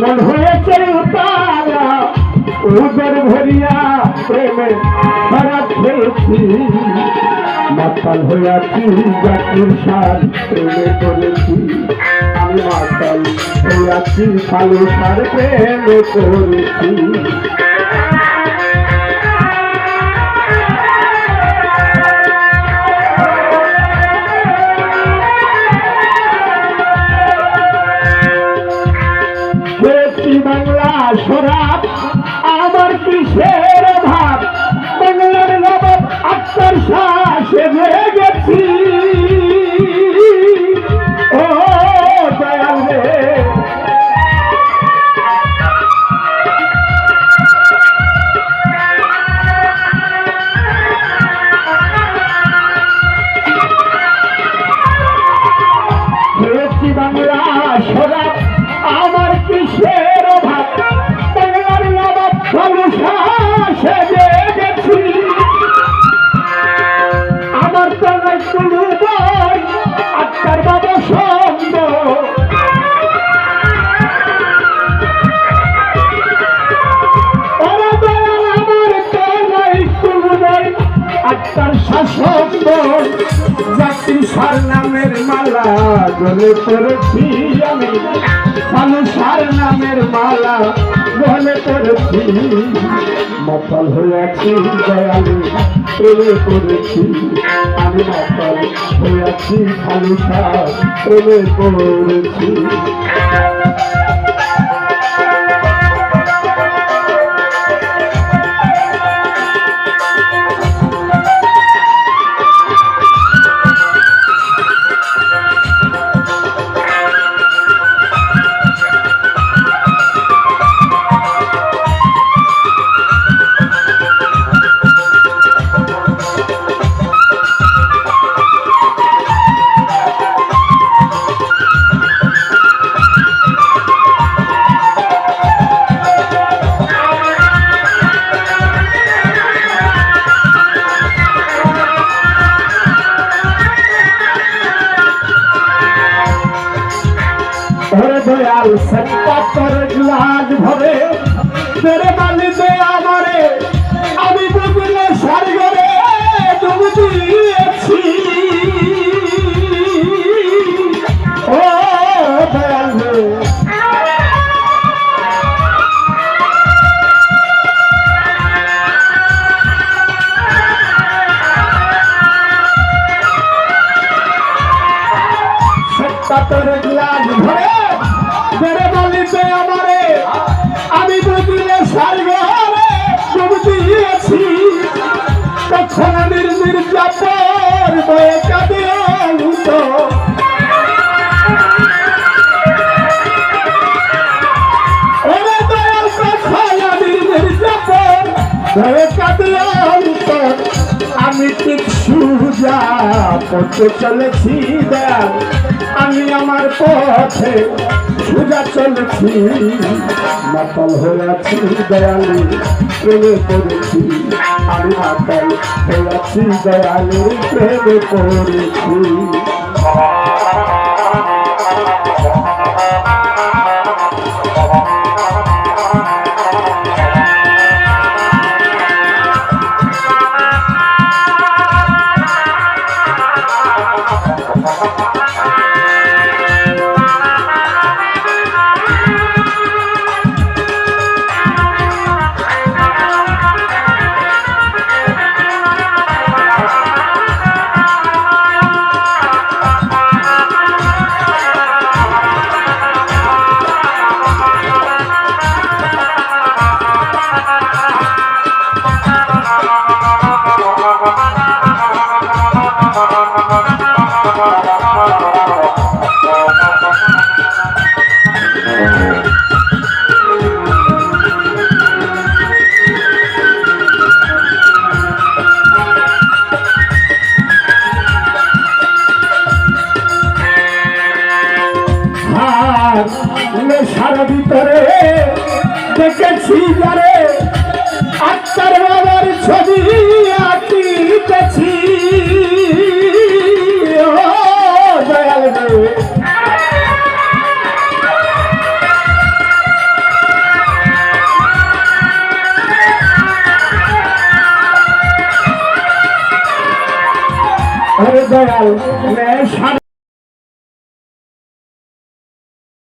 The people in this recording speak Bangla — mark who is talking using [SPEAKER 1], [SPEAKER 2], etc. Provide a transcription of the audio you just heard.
[SPEAKER 1] মন হয়েছে উতারা, উদর ভরিয়া প্রেমে খারাপ হয়েছি মাতাল হয়েছি জাতির সার প্রেমে করেছি। আমি মাতাল হয়েছি কালো সার প্রেমে করেছি। খেয়েছি বাংলা সরাব আমার কিসের ভাব। বাংলার নবাব আত্মার শ্বাসে গেছি। শাসক বই জাতি সার নামের মালা গলে পড়েছি আমি। কালু সার নামের মালা গলে পড়েছি মাতাল হয়েছি দয়ালু, প্রেমে পড়েছি। আমি মাতাল হয়েছি কালু সার প্রেমে পড়েছি। দয়াল সত্তা তোর লাজ ভরে তেরে বালি আমারে, আমি বুঝলে স্বর্গরে ডুব দিয়েছি। ও দয়াল সত্তা তোর আমি ঠিক সুজা পথে চলেছি আমি আমার পথে সুজা চলেছি। মাতাল হয়েছি দয়ালি, প্রেমে পড়েছি। আমি মাতাল হয়েছি দয়ালি, প্রেমে পড়েছি। সারা ভিতরে দেখেছি যারে আত্মার বাবার ছবি আঁকিতেছি দয়াল নেশার